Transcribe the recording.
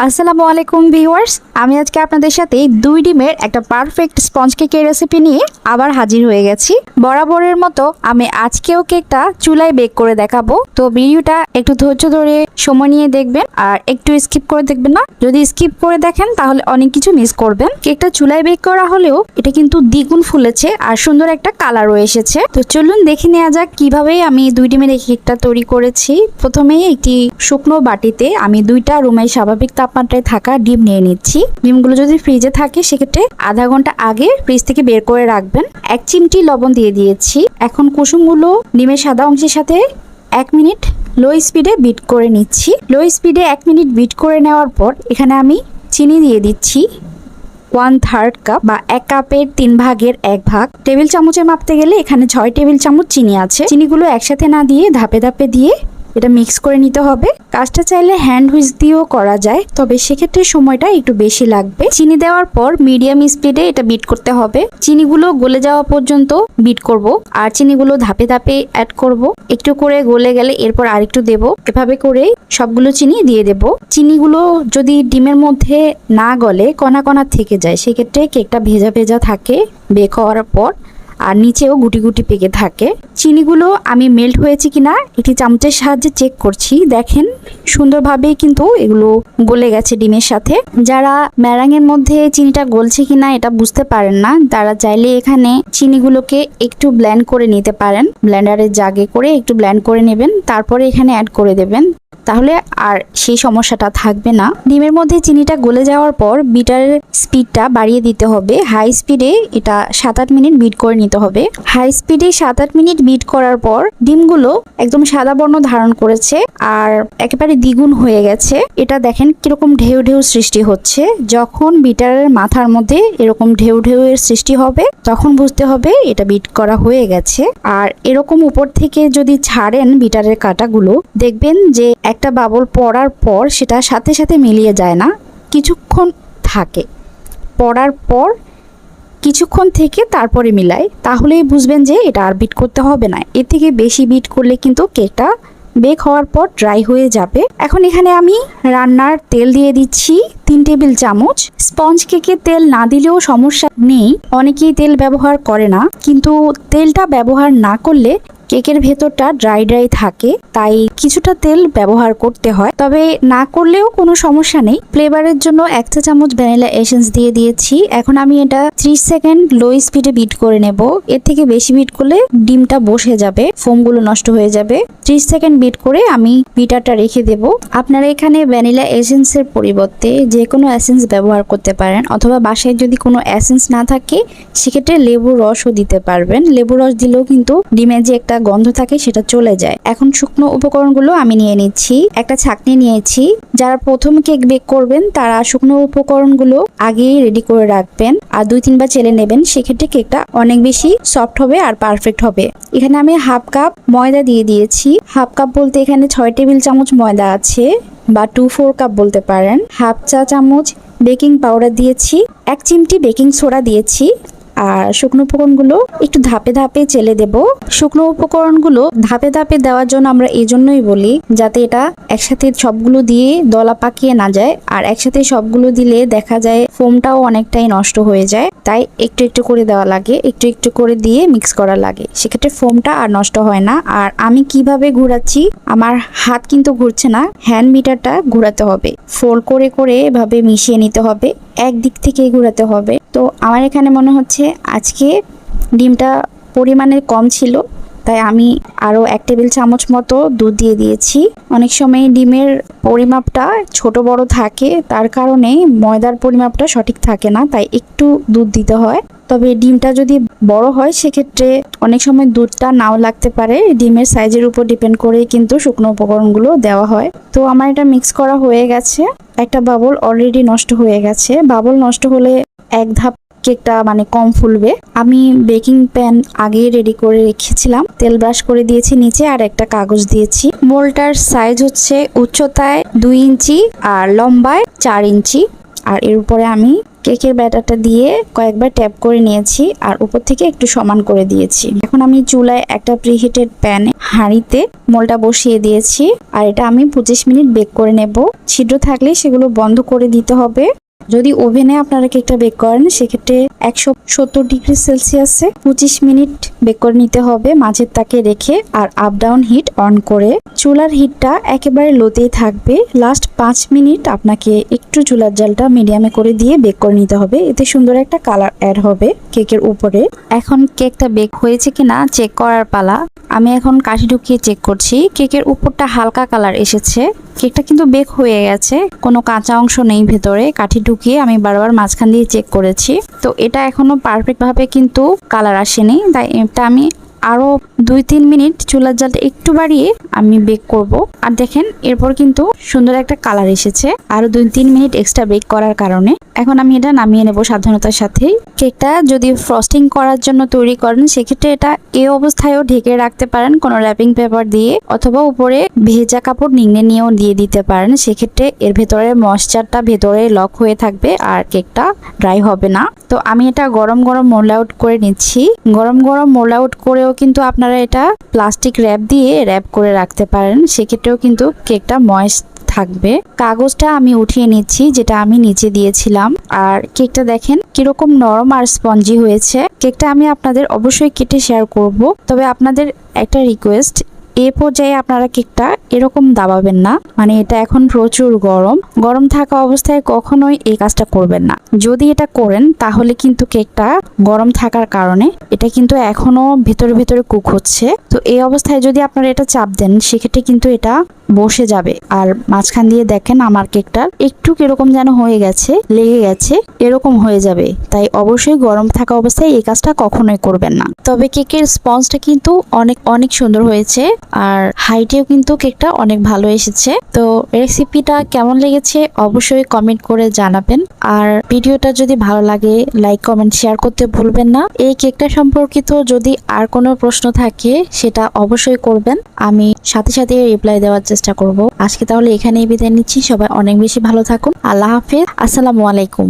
আসসালামু আলাইকুম ভিউয়ার্স। আমি আজকে আপনাদের সাথে দুই ডিমের একটা পারফেক্ট স্পঞ্জ কেকের রেসিপি নিয়ে আবার হাজির হয়ে গেছি। বরাবরের মতো আমি আজকেও কেকটা চুলায় বেক করে দেখাবো। তো ভিডিওটা একটু ধৈর্য ধরে সময় নিয়ে দেখবেন আর একটু স্কিপ করে দেখবেন না। যদি স্কিপ করে দেখেন তাহলে অনেক কিছু মিস করবেন। কেকটা চুলায় বেক করা হলেও এটা কিন্তু দ্বিগুণ ফুলেছে আর সুন্দর একটা কালারও এসেছে। তো চলুন দেখে নেওয়া যাক কীভাবে আমি দুই ডিমের এই কেকটা তৈরি করেছি। প্রথমেই একটি শুকনো বাটিতে আমি দুইটা রুমের স্বাভাবিক তাপমাত্রায় থাকা ডিম নিয়ে নিচ্ছি। ডিমগুলো যদি ফ্রিজে থাকে, সেক্ষেত্রে আধা ঘণ্টা আগে ফ্রিজ থেকে বের করে রাখবেন। এক চিমটি লবণ দিয়ে দিয়েছি। এখন কুসুমগুলো ডিমের সাদা অংশের সাথে এক মিনিট লো স্পিডে বিট করে নিচ্ছি। লো স্পিডে এক মিনিট বিট করে নেওয়ার পর, এখানে আমি চিনি দিয়ে দিচ্ছি। ওয়ান থার্ড কাপ বা এক কাপের তিন ভাগের এক ভাগ। টেবিল চামচে মাপতে গেলে এখানে ছয় টেবিল চামচ চিনি আছে। চিনিগুলো একসাথে না দিয়ে ধাপে ধাপে দিয়ে এটা মিক্স করে নিতে হবে। কাজটা চাইলে হ্যান্ড হুইচ দিয়েও করা যায়, তবে সেক্ষেত্রে সময়টা একটু বেশি লাগবে। চিনি দেওয়ার পর মিডিয়াম স্পিডে এটা বিট করতে হবে। চিনিগুলো গলে যাওয়া পর্যন্ত বিট করব। আর চিনিগুলো ধাপে ধাপে অ্যাড করব। একটু করে গলে গেলে এরপর আরেকটু দেব। এভাবে করে সবগুলো চিনি দিয়ে দেব। চিনিগুলো যদি ডিমের মধ্যে না গলে কণা কণা থেকে যায়, সেক্ষেত্রে কেকটা ভেজা ভেজা থাকে। বেক হওয়ার পর আর নিচেও গুটি গুটি পেকে থাকে। চিনিগুলো আমি মেল্ট হয়েছে কিনা, একটি চামচের সাহায্যে চেক করছি। দেখেন সুন্দরভাবে কিন্তু এগুলো গলে গেছে ডিমের সাথে। যারা ম্যারাঙের মধ্যে চিনিটা গলছে কিনা এটা বুঝতে পারেন না। তারা চাইলে এখানে চিনিগুলোকে একটু ব্ল্যান্ড করে নিতে পারেন। ব্ল্যান্ডারের জাগে করে একটু ব্ল্যান্ড করে নেবেন। তারপরে এখানে অ্যাড করে দেবেন। তাহলে আর সেই সমস্যাটা থাকবে না। ডিমের মধ্যে চিনিটা গলে যাওয়ার পর বিটারের স্পিডটা বাড়িয়ে দিতে হবে। হাই স্পিডে এটা সাত আট মিনিট বিট করে নিতে হবে। হাই স্পিডে সাত আট মিনিট বিট করার পর ডিমগুলো একদম সাদা বর্ণ ধারণ করেছে আর একেবারে দ্বিগুণ হয়ে গেছে। এটা দেখেন কীরকম ঢেউ ঢেউ সৃষ্টি হচ্ছে। যখন বিটারের মাথার মধ্যে এরকম ঢেউ ঢেউ এর সৃষ্টি হবে, তখন বুঝতে হবে এটা বিট করা হয়ে গেছে। আর এরকম উপর থেকে যদি ছাড়েন বিটারের কাটাগুলো, দেখবেন যে একটা বাবল পড়ার পর সেটা সাথে সাথে মিলিয়ে যায় না, কিছুক্ষণ থাকে। পড়ার পর কিছুক্ষণ থেকে তারপরে মিলাই তাহলেই বুঝবেন যে এটা আর বিট করতে হবে না। এর থেকে বেশি বিট করলে কিন্তু কেকটা বেক হওয়ার পর ড্রাই হয়ে যাবে। এখন এখানে আমি রান্নার তেল দিয়ে দিচ্ছি তিন টেবিল চামচ। স্পঞ্জ কেকে তেল না দিলেও সমস্যা নেই। অনেকেই তেল ব্যবহার করে না। কিন্তু তেলটা ব্যবহার না করলে কেকের ভেতরটা ড্রাই ড্রাই থাকে, তাই কিছুটা তেল ব্যবহার করতে হয়। তবে না করলেও কোনো সমস্যা নেই। ফ্লেভারের জন্য এক চা চামচ ভ্যানিলা এসেন্স দিয়ে দিয়েছি। এখন আমি এটা ত্রিশ সেকেন্ড লো স্পিডে বিট করে নেব। এর থেকে বেশি বিট করলে ডিমটা বসে যাবে, ফোমগুলো নষ্ট হয়ে যাবে। ত্রিশ সেকেন্ড বিট করে আমি বিটারটা রেখে দেব। আপনারা এখানে ভ্যানিলা এসেন্সের পরিবর্তে যে কোনো এসেন্স ব্যবহার করতে পারেন, অথবা বাসায় যদি কোনো এসেন্স না থাকে, সেক্ষেত্রে লেবুর রসও দিতে পারবেন। লেবু রস দিলেও কিন্তু ডিমের যে একটা গন্ধ থাকে সেটা চলে যায়। এখন শুকনো উপকরণগুলো আমি নিয়ে নিচ্ছি। একটা ছাকনি নিয়েছি। যারা প্রথম কেক বেক করবেন, তারা শুকনো উপকরণগুলো আগেই রেডি করে রাখবেন। আর দুই তিনবার চেলে নেবেন, সেক্ষেত্রে কেকটা অনেক বেশি সফট হবে আর পারফেক্ট হবে। এখানে আমি হাফ কাপ ময়দা দিয়ে দিয়েছি। হাফ কাপ বলতে এখানে ছয় টেবিল চামচ ময়দা আছে বা টু ফোর কাপ বলতে পারেন। হাফ চা চামচ বেকিং পাউডার দিয়েছি। এক চিমটি বেকিং সোডা দিয়েছি। আর শুকনো উপকরণগুলো একটু ধাপে ধাপে চেলে দেব। শুকনো উপকরণগুলো ধাপে ধাপে দেওয়ার জন্য আমরা এই জন্যই বলি যাতে এটা একসাথে সবগুলো দিয়ে দলা পাকিয়ে না যায় আর একসাথে সবগুলো দিলে দেখা যায় ফোমটাও অনেকটাই নষ্ট হয়ে যায়। তাই একটু একটু করে দেওয়া লাগে, একটু একটু করে দিয়ে মিক্স করা লাগে। সেক্ষেত্রে ফোমটা আর নষ্ট হয় না। আর আমি কীভাবে ঘোরাচ্ছি? আমার হাত কিন্তু ঘুরছে না হ্যান্ড মিটারটা ঘোরাতে হবে। ফোল্ড করে করে এভাবে মিশিয়ে নিতে হবে। একদিক থেকে ঘোরাতে হবে। তো আমার এখানে মনে হচ্ছে আজকে ডিমটা পরিমাণে কম ছিল, তাই আমি আরও এক টেবিল চামচ মতো দুধ দিয়ে দিয়েছি। অনেক সময় ডিমের পরিমাপটা ছোট বড় থাকে, তার কারণে ময়দার পরিমাপটা সঠিক থাকে না, তাই একটু দুধ দিতে হয়। তবে ডিমটা যদি বড় হয়, সেক্ষেত্রে অনেক সময় দুধটা নাও লাগতে পারে। ডিমের সাইজের উপর ডিপেন্ড করে কিন্তু শুকনো উপকরণগুলো দেওয়া হয়। তো আমার এটা মিক্স করা হয়ে গেছে। একটা বাবল অলরেডি নষ্ট হয়ে গেছে। বাবল নষ্ট হলে এক ধাপ কেকটা মানে কম ফুলবে। আমি বেকিং প্যান আগেই রেডি করে রেখেছিলাম। তেল ব্রাশ করে দিয়েছি নিচে আর একটা কাগজ দিয়েছি। মোলটার সাইজ হচ্ছে উচ্চতায় দুই ইঞ্চি আর লম্বায় চার ইঞ্চি। আর এর উপরে আমি কেকের ব্যাটারটা দিয়ে কয়েকবার ট্যাপ করে নিয়েছি আর উপর থেকে একটু সমান করে দিয়েছি। এখন আমি চুলায় একটা প্রিহিটেড প্যানে হাঁড়িতে মোলটা বসিয়ে দিয়েছি। আর এটা আমি পঁচিশ মিনিট বেক করে নেব। ছিদ্র থাকলে সেগুলো বন্ধ করে দিতে হবে। যদি ওভেনে আপনারা কেকটা বেক করেন, সেক্ষেত্রে একশো সত্তর ডিগ্রি সেলসিয়াসে পঁচিশ মিনিট বেক করে নিতে হবে মাঝের তাকে রেখে আর আপ ডাউন হিট অন করে। চুলার হিটটা একেবারে লোতেই থাকবে। লাস্ট পাঁচ মিনিট আপনাকে একটু চুলার জালটা মিডিয়ামে করে দিয়ে বেক করে নিতে হবে। এতে সুন্দর একটা কালার অ্যাড হবে কেকের উপরে। এখন কেকটা বেক হয়েছে কিনা চেক করার পালা। আমি এখন কাঠি ঢুকিয়ে চেক করছি। কেকের উপরটা হালকা কালার এসেছে। কেকটা কিন্তু বেক হয়ে গেছে। কোনো কাঁচা অংশ নেই ভেতরে। কাঠি ঢুকিয়ে আমি বারবার মাঝখান দিয়ে চেক করেছি। তো এটা এখনও পারফেক্টভাবে কিন্তু কালার আসেনি। তাই এটা আমি আরও দুই, তিন মিনিট চুলার জালটা একটু বাড়িয়ে আমি বেক করব। আর দেখেন, এরপর কিন্তু সুন্দর একটা কালার এসেছে। আরও দুই, তিন মিনিট এক্সট্রা বেক করার কারণে। এখন আমি এটা নামিয়ে নেব সাবধানতার সাথে কেকটা যদি ফ্রস্টিং করার জন্য তৈরি করেন, সেক্ষেত্রে এটা এ অবস্থায়ও ঢেকে রাখতে পারেন। কোনো র্যাপিং পেপার দিয়ে অথবা উপরে ভেজা কাপড় নিংড়ে নিয়েও দিয়ে দিতে পারেন। সেক্ষেত্রে এর ভেতরে ময়শ্চারটা ভেতরে লক হয়ে থাকবে আর কেকটা ড্রাই হবে না। তো আমি এটা গরম গরম মোল আউট করে নিচ্ছি। গরম গরম মোল আউট করেও কিন্তু আপনারা এটা প্লাস্টিক র্যাপ দিয়ে র্যাপ করে রাখতে পারেন। সেক্ষেত্রেও কিন্তু কেকটা ময়েস্ট থাকবে। কাগজটা আমি উঠিয়ে নিচ্ছি, যেটা আমি নিচে দিয়েছিলাম। আর কেকটা দেখেন কীরকম নরম আর স্পঞ্জি হয়েছে। কেকটা আমি আপনাদের অবশ্যই কেটে শেয়ার করব। তবে আপনাদের একটা রিকোয়েস্ট এ পর্যায়ে আপনারা কেকটা এরকম দাবাবেন না। মানে এটা এখন প্রচুর গরম। গরম থাকা অবস্থায় কখনোই এই কাজটা করবেন না। যদি এটা করেন, তাহলে কিন্তু কেকটা গরম থাকার কারণে এটা কিন্তু এখনও ভেতরে ভেতরে কুক হচ্ছে। তো এই অবস্থায় যদি আপনারা এটা চাপ দেন, সেক্ষেত্রে কিন্তু এটা বসে যাবে। আর মাঝখান দিয়ে দেখেন আমার কেকটার একটু কীরকম যেন হয়ে গেছে, লেগে গেছে, এরকম হয়ে যাবে। তাই অবশ্যই গরম থাকা অবস্থায় এই কাজটা কখনোই করবেন না। তবে কেকের স্পঞ্জটা কিন্তু অনেক অনেক সুন্দর হয়েছে আর হাইটেও কিন্তু কেকটা অনেক ভালো এসেছে। তো রেসিপিটা কেমন লেগেছে অবশ্যই কমেন্ট করে জানাবেন। আর ভিডিওটা যদি ভালো লাগে, লাইক, কমেন্ট, শেয়ার করতে ভুলবেন না। এই কেকটা সম্পর্কিত যদি আর কোনো প্রশ্ন থাকে, সেটা অবশ্যই করবেন। আমি সাথে সাথে রিপ্লাই দেওয়ার চেষ্টা করব। আজকে তাহলে এখানেই বিদায় নিচ্ছি। সবাই অনেক বেশি ভালো থাকুন। আল্লাহ হাফিজ। আসসালামু আলাইকুম।